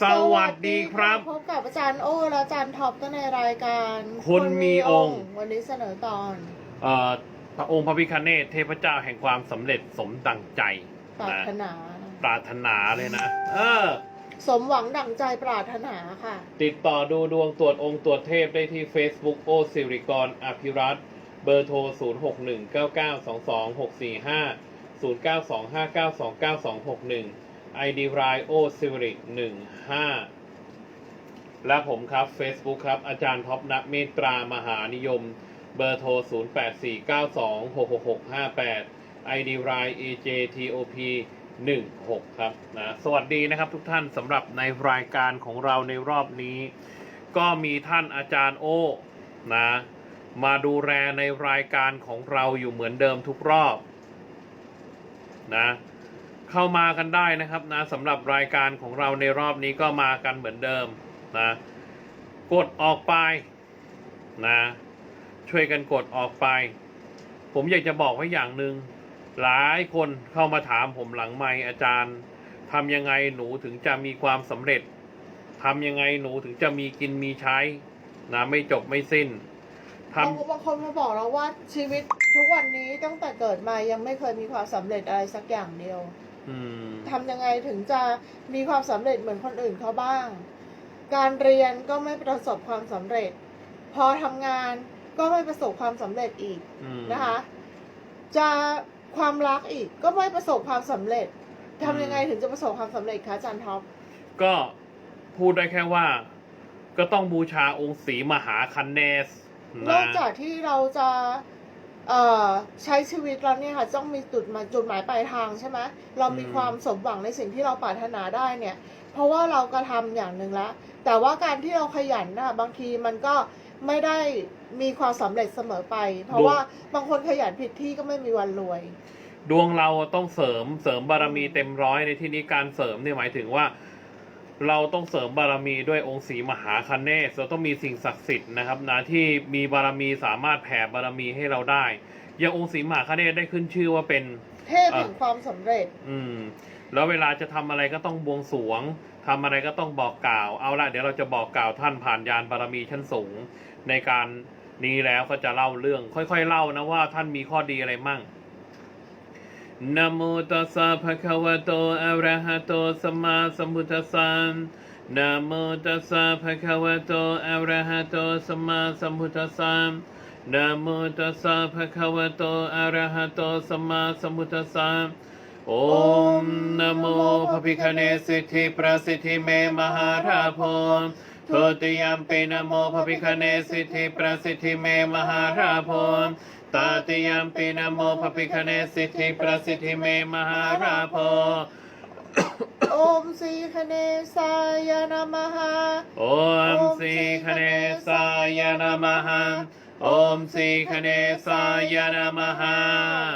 สวัสดีครับ พบกับอาจารย์โอ้และอาจารย์ท็อปก็ในรายการคนมีองค์ วันนี้เสนอตอนเอ่อพระองค์พระพิคเนศเทพเจ้าแห่งความสำเร็จสมดังใจปรารถนา ปรารถนาเลยนะ เออ สมหวังดั่งใจปรารถนาค่ะ ติดต่อดูดวงตรวจองค์ตรวจเทพได้ที่ Facebook โอสิริกรอภิรัตน์เบอร์โทร 0 6 1 9 9 2 2 6 4 5 0 9 2 5 9 2 9 2 6 1 ID รายโอสิริ15และผมครับ Facebook ครับ อาจารย์ท็อปนักเมตตามหานิยม เบอร์โทร 0 8 4 9 2 6 6 6 5 8 ID ราย AJTOP 16 ครับนะสวัสดีนะครับทุกท่านสำหรับในรายการของเราในรอบนี้ ก็มีท่านอาจารย์โอ้นะมาดูแลในรายการของเราอยู่เหมือนเดิมทุกรอบนะ เข้ามากันได้นะครับนะสำหรับรายการของเราในรอบนี้ก็มากันเหมือนเดิมนะกดออกไปนะช่วยกันกดออกไป ผมอยากจะบอกไว้อย่างหนึ่งหลายคนเข้ามาถามผมหลังไมค์อาจารย์ทำยังไงหนูถึงจะมีความสำเร็จทำยังไงหนูถึงจะมีกินมีใช้นะไม่จบไม่สิ้นทบางบางคนมาบอกเราว่าชีวิตทุกวันนี้ตั้งแต่เกิดมายังไม่เคยมีความสำเร็จอะไรสักอย่างเดียว ทำยังไงถึงจะมีความสำเร็จเหมือนคนอื่นเขาบ้าง การเรียนก็ไม่ประสบความสำเร็จ พอทำงานก็ไม่ประสบความสำเร็จอีกอืมนะคะ จะความรักอีกก็ไม่ประสบความสำเร็จทำยังไงถึงจะประสบความสำเร็จคะอาจารย์ท็อปก็พูดได้แค่ว่า ก็ต้องบูชาองค์ศรีมหาคันเนสนอกนะจากที่เราจะ เอ่อใช้ชีวิตแล้วเนี่ยค่ะต้องมีจุดมาจุดหมายปลายทางใช่ไหมเรามีความสมหวังในสิ่งที่เราปรารถนาได้เนี่ย เพราะว่าเรากระทำอย่างหนึ่งละแต่ว่าการที่เราขยันนะบางทีมันก็ไม่ได้มีความสำเร็จเสมอไป เพราะว่าบางคนขยันผิดที่ก็ไม่มีวันรวย ดวงเราต้องเสริมเสริมบารมีเต็มร้อยในที่นี้การเสริมเนี่ยหมายถึงว่า เราต้องเสริมบารมีด้วยองค์ศรีมหาคันเนศเราต้องมีสิ่งศักดิ์สิทธิ์นะครับนะที่มีบารมีสามารถแผ่บารมีให้เราได้ อย่างองค์ศรีมหาคันเนศได้ขึ้นชื่อว่าเป็น เทพแห่งความสำเร็จ อืม แล้วเวลาจะทำอะไรก็ต้องบวงสรวงทำอะไรก็ต้องบอกกล่าว เอาละเดี๋ยวเราจะบอกกล่าวท่านผ่านยานบารมีชั้นสูง ในการนี้แล้วก็จะเล่าเรื่อง ค่อย ๆ เล่านะว่าท่านมีข้อดีอะไรมั่ง นะโมตัสสะภะคะวะโตอะระหะโตสัมมาสัมพุทธัสสะนะโมตัสสะภะคะวะโตอะระหะโตสัมมาสัมพุทธัสสะนะโมตัสสะภะคะวะโตอะระหะโตสัมมาสัมพุทธัสสะโอมนะโมพระพิคเนสิทธิประสิทธิเมมหาราโพโทติยมปินะโมเประสิทธิเมมหาราโพตาติยมปินะโมพระพิคเนสิทธิประสิทธิเมมหาราโพ โอมสีคเนสายนามหาโอมสีคเนสายนะมหังโอมสีคเนสายนะมหัง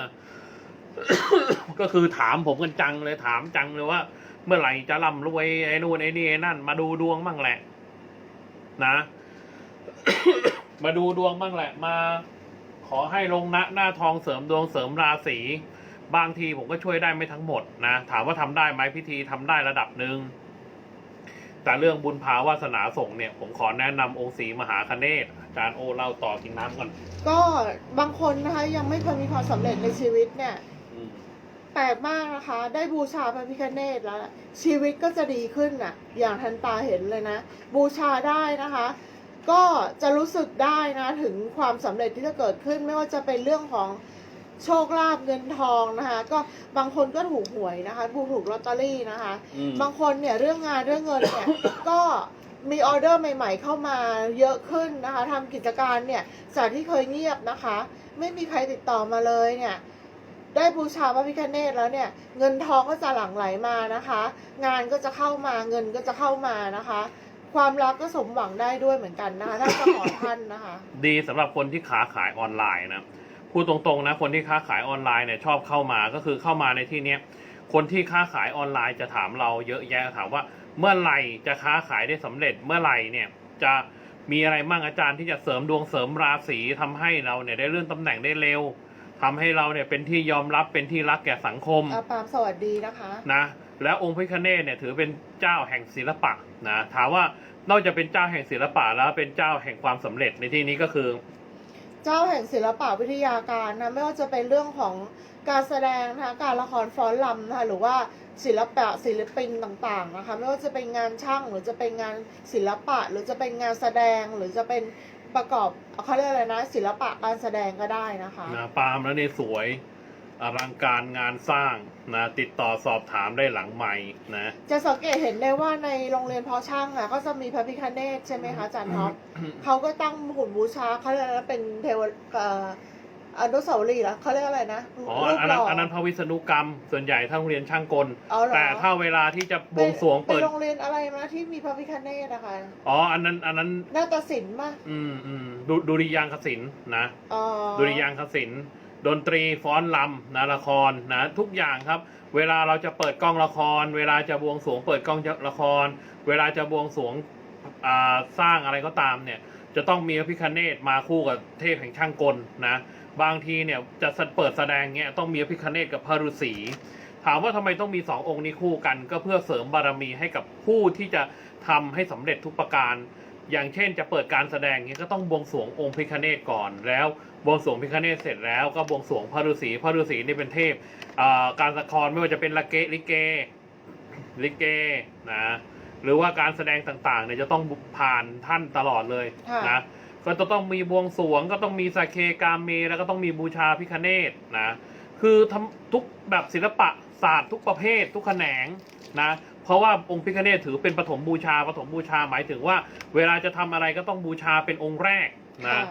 ก็คือถามผมกันจังเลยถามจังเลยว่า เมื่อไหร่จะร่ำรวยไอ้นู่นไอ้นี่ไอ้นั่น มาดูดวงบ้างแหละ นะ มาดูดวงบ้างแหละมา ขอให้ลงนะหน้าทองเสริมดวงเสริมราศีบางทีผมก็ช่วยได้ไม่ทั้งหมดนะ ถามว่าทำได้ไหมพิธีทำได้ระดับหนึ่งแต่เรื่องบุญภาวาสนาส่งเนี่ย ผมขอแนะนำองค์ศรีมหาคเนศอาจารย์โอเล่าต่อกินน้ำก่อน ก็บางคนนะคะยังไม่เคยมีความสำเร็จในชีวิตเนี่ยอืมแปลกมากนะคะ ได้บูชาพระพิฆเนศแล้ว ชีวิตก็จะดีขึ้นน่ะ อย่างทันตาเห็นเลยนะ บูชาได้นะคะ ก็จะรู้สึกได้นะถึงความสำเร็จที่จะเกิดขึ้นไม่ว่าจะเป็นเรื่องของโชคลาภเงินทองนะคะ ก็บางคนก็ถูกหวยนะคะผู้ถูกลอตเตอรี่นะคะอืมบางคนเนี่ยเรื่องงานเรื่องเงินเนี่ยก็มีออเดอร์ใหม่ ๆ เข้ามาเยอะขึ้นนะคะทำกิจการเนี่ยจากที่เคยเงียบนะคะ ไม่มีใครติดต่อมาเลยเนี่ยได้บูชาพระพิฆเนศแล้วเนี่ยเงินทองก็จะหลั่งไหลมานะคะ งานก็จะเข้ามาเงินก็จะเข้ามานะคะ ความรักก็สมหวังได้ด้วยเหมือนกันนะคะถ้าจะขอท่านนะคะ ดีสำหรับคนที่ค้าขายออนไลน์นะพูดตรงๆนะคนที่ค้าขายออนไลน์เนี่ยชอบเข้ามาก็คือเข้ามาในที่เนี้ยคนที่ค้าขายออนไลน์จะถามเราเยอะแยะถามว่า เมื่อไหร่จะค้าขายได้สำเร็จเมื่อไหร่เนี่ยจะมีอะไรมั่งอาจารย์ที่จะเสริมดวงเสริมราศีทำให้เราเนี่ยได้เลื่อนตำแหน่งได้เร็วทำให้เราเนี่ยเป็นที่ยอมรับเป็นที่รักแก่สังคมอาปามสวัสดีนะคะ นะ แล้วองค์พระพิฆเนศเนี่ยถือเป็นเจ้าแห่งศิลปะนะถามว่านอกจากเป็นเจ้าแห่งศิลปะแล้วเป็นเจ้าแห่งความสำเร็จในที่นี้ก็คือ เจ้าแห่งศิลปะวิทยาการนะไม่ว่าจะเป็นเรื่องของการแสดงนะคะการละครฟ้อนรำนะคะหรือว่าศิลปะศิลปินต่างๆนะคะไม่ว่าจะเป็นงานช่างหรือจะเป็นงานศิลปะ หรือจะเป็นงานแสดงหรือจะเป็นประกอบเขาเรียกอะไรนะ ศิลปะการแสดงก็ได้นะคะนะปาล์มแล้วเนี่ยสวย อลังการงานสร้างนะติดต่อสอบถามได้หลังใหม่นะจะสังเกตเห็นได้ว่าในโรงเรียนเพาะช่างอะก็จะมีพระพิคเนตใช่ไหมคะอาจารย์ท็อปเขาก็ตั้งหุ่นบูชาเขาเรียกอะไรนะเป็นเทวเอ่ออนุสาวรีย์เหรอเขาเรียกอะไรนะอ๋อรูปอันหนั้นล่ออันนั้นพระวิษณุกรรม ส่วนใหญ่ถ้าโรงเรียนช่างกลอ๋อเหรอแต่ถ้าเวลาที่จะบวงสรวงเป็เปินดโรงเรียนอะไรนะที่มีพระพิคเนตนะคะอ๋ออันนั้นอันนั้นนาฏศิลป์ป่ะอืมอืมดูดุริยางคศิลป์นะอ๋อดุริยางคศิลป์ ดนตรีฟ้อนรำนะละครนะทุกอย่างครับ เวลาเราจะเปิดกล้องละคร เวลาจะบวงสรวงเปิดกล้องละคร เวลาจะบวงสรวงสร้างอะไรก็ตามเนี่ยจะต้องมีพระพิคเนตมาคู่กับเทพแห่งช่างกลนะบางทีเนี่ยจะเปิดแสดงเงี้ยต้องมีพระพิคเนตกับพระฤาษีถามว่าทำไมต้องมีสององค์นี้คู่กัน ก็เพื่อเสริมบารมีให้กับผู้ที่จะทำให้สำเร็จทุกประการ อย่างเช่นจะเปิดการแสดงเนี้ยก็ต้องบวงสรวงองค์พิคเนตก่อนแล้วบวงสรวงพิคเนตเสร็จแล้วก็บวงสรวงพระฤาษีพระฤาษีนี่เป็นเทพอ่าการละครไม่ว่าจะเป็นละเกลิเกลิเกนะหรือว่าการแสดงต่างๆเนี่ยจะต้องผ่านท่านตลอดเลยค่ะนะก็จะต้องมีบวงสรวงก็ต้องมีสาเคกามเม แล้วก็ต้องมีบูชาพิคเนตนะคือทำทุกแบบศิลปะศาสตร์ทุกประเภททุกแขนงนะ เพราะว่าองค์พิคเนตถือเป็นปฐมบูชาปฐมบูชาหมายถึงว่า เวลาจะทำอะไรก็ต้องบูชาเป็นองค์แรกนะค่ะ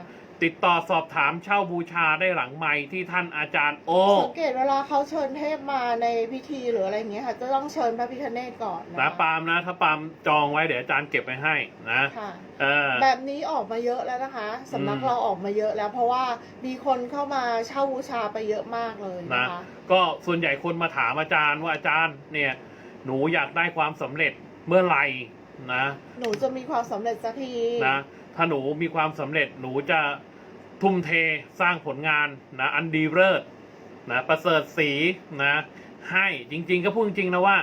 ติดต่อสอบถามเช่าบูชาได้หลังไม้ที่ท่านอาจารย์โอสังเกตเวลาเขาเชิญเทพมาในพิธีหรืออะไรอย่างเงี้ยค่ะจะต้องเชิญพระพิคเนตก่อนนะนะปาล์มนะถ้าปาล์มจองไว้เดี๋ยวอาจารย์เก็บไว้ให้นะค่ะเออแบบนี้ออกมาเยอะแล้วนะคะสำนักอืมเราออกมาเยอะแล้ว เพราะว่ามีคนเข้ามาเช่าบูชาไปเยอะมากเลยนะนะคะก็ส่วนใหญ่คนมาถามอาจารย์ว่าอาจารย์เนี่ย หนูอยากได้ความสำเร็จเมื่อไหร่นะ หนูจะมีความสำเร็จสักทีนะถ้าหนูมีความสำเร็จหนูจะทุ่มเทสร้างผลงานนะอันดีเลิศนะประเสริฐสีนะให้จริง ๆ ก็พูดจริงๆนะว่า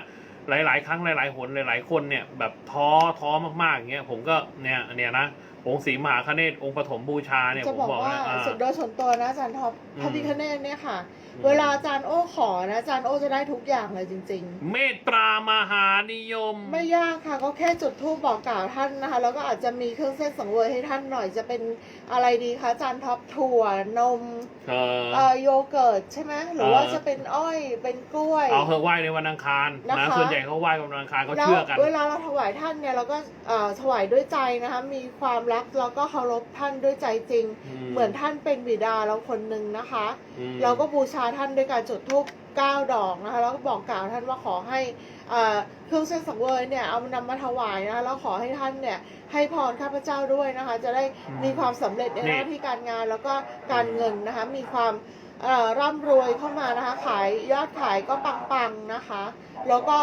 หลาย ๆ ครั้งหลาย ๆ หนหลาย ๆ คนเนี่ยแบบท้อท้อมากๆอย่างเงี้ยผมก็เนี่ยเนี่ยนะ องค์ศรีมหาคเนศองค์ปฐมบูชาเนี่ยจะผมบอกบอกว่านะอ่าโดยส่วนตัวนะอาจารย์ท็อปอืม พระพิคเนตเนี่ยค่ะอืมเวลาอาจารย์โอ้ขอนะอาจารย์โอ้จะได้ทุกอย่างเลยจริงๆเมตตามหานิยมไม่ยากค่ะก็แค่จุดธูปบอกกล่าวท่านนะคะ แล้วก็อาจจะมีเครื่องเส้นสังเวยให้ท่านหน่อยจะเป็นอะไรดีคะจานท็อปถั่วนมเออ เอ่อโยเกิร์ตใช่ไหมหรือว่าเออจะเป็นอ้อยเป็นกล้วย เอาเธอะไหว้ในวันอังคารนะนะคะ ส่วนใหญ่เขาไหว้วันอังคารเขาแล้วเชื่อกัน เวลาเราถวายท่านเนี่ยเราก็เอ่อถวายด้วยใจนะคะมีความรักแล้วก็เคารพท่านด้วยใจจริงอืมเหมือนท่านเป็นบิดาเราคนหนึ่งนะคะอืมเราก็บูชาท่านด้วยการจุดธูปเก้าดอกนะคะแล้วก็บอกกล่าวท่านว่าขอให้เอ่อเครื่องเส้นสังเวยเนี่ยเอานำมาถวายนะคะแล้วขอให้ท่านเนี่ยให้พรข้าพเจ้าด้วยนะคะ จะได้มีความสำเร็จในหน้าที่การงานแล้วก็การเงินนะคะมีความเอ่อร่ำรวยเข้ามานะคะขายยอดขายก็ปังๆนะคะ แล้วก็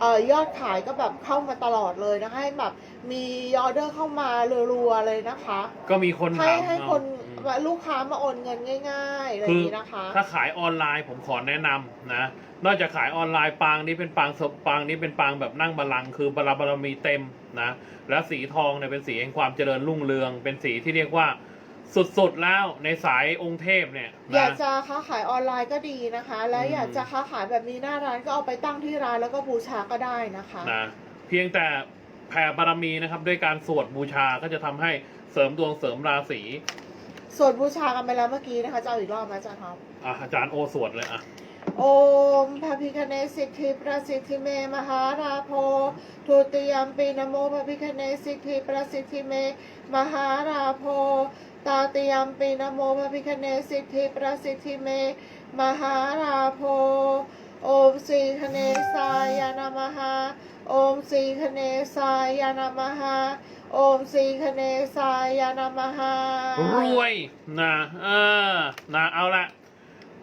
เอ่อยอดขายก็แบบเข้ามาตลอดเลยนะคะให้แบบมีออเดอร์เข้ามารัวๆเลยนะคะ ก็มีคนให้ถามให้เอาคนอืมลูกค้ามาโอนเงินง่ายๆอะไรอคืย่างอนี้นะคะ ถ้าขายออนไลน์ผมขอแนะนำนะ นอกจากขายออนไลน์ปางนี้เป็นปางสปางนี้เป็นปางแบบนั่งบัลลังก์คือบารบารมีเต็มนะ แล้วสีทองเนี่ยเป็นสีแห่งความเจริญรุ่งเรือง เป็นสีที่เรียกว่า สุดๆแล้วในสายองค์เทพเนี่ยอยานะกจะค้าขายออนไลน์ก็ดีนะคะ และอืม อยากจะค้าขายแบบนี้หน้าร้านก็เอาไปตั้งที่ร้านแล้วก็บูชาก็ได้นะคะ นะเพียงแต่แผ่บารมีนะครับ ด้วยการสวดบูชาก็จะทำให้เสริมดวงเสริมราศีส่วนบูชากันไปแล้วเมื่อกี้นะคะจะเอาอีกรอบไหมอาจารย์ครับอะอาจารย์โอสวดเลยอะ โอมพระพิคเนศสิทธิประสิทธิเมมหาราโพทุติยมปีนโมพระพิคเนศสิทธิประสิทธิเมมหาราโพตาติยมปีนโมพระพิคเนศสิทธิประสิทธิเมมหาราโพโอมสีคเนสายานามหาโอมสีคเนสายานามหาโอมสีคเนสายานามหารวยนะเออนะเอาละ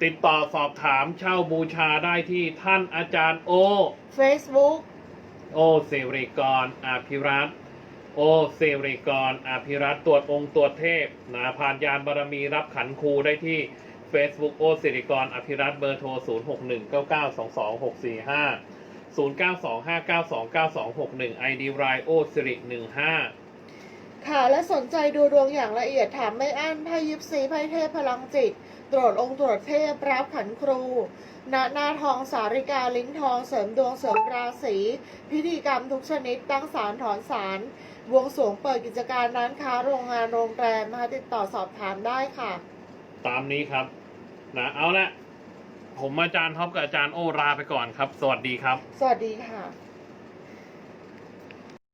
ติดต่อสอบถามเช่าบูชาได้ที่ท่านอาจารย์โอเฟซบุ๊กโอเสริกรอาภิรัตน์โอเสริกรอาภิรัตน์ตรวจองค์ตรวจเทพนะผ่านยานบารมีรับขันครูได้ที่ Facebook โอสิริกรอภิรัตน์เบอร์โทร 0 6 1 9 9 2 2 6 4 5 0925929261 ID r i o สิริ15 ค่ะและสนใจดูดวงอย่างละเอียดถามไม่อั้นไพ่ยิปซีไพ่เทพพลังจิต ตรวจองค์ตรวจเทพรับขันครูณหน้าทองสาริกาลิ้นทองเสริมดวงเสริมราศีพิธีกรรมทุกชนิดตั้งศาลถอนศาลบวงสรวงเปิดกิจการร้านค้าโรงงานโรงแรมนะคะติดต่อสอบถามได้ค่ะ ตามนี้ครับนะเอาละผมอาจารย์ท็อปกับอาจารย์โอลาไปก่อนครับ สวัสดีครับ สวัสดีค่ะ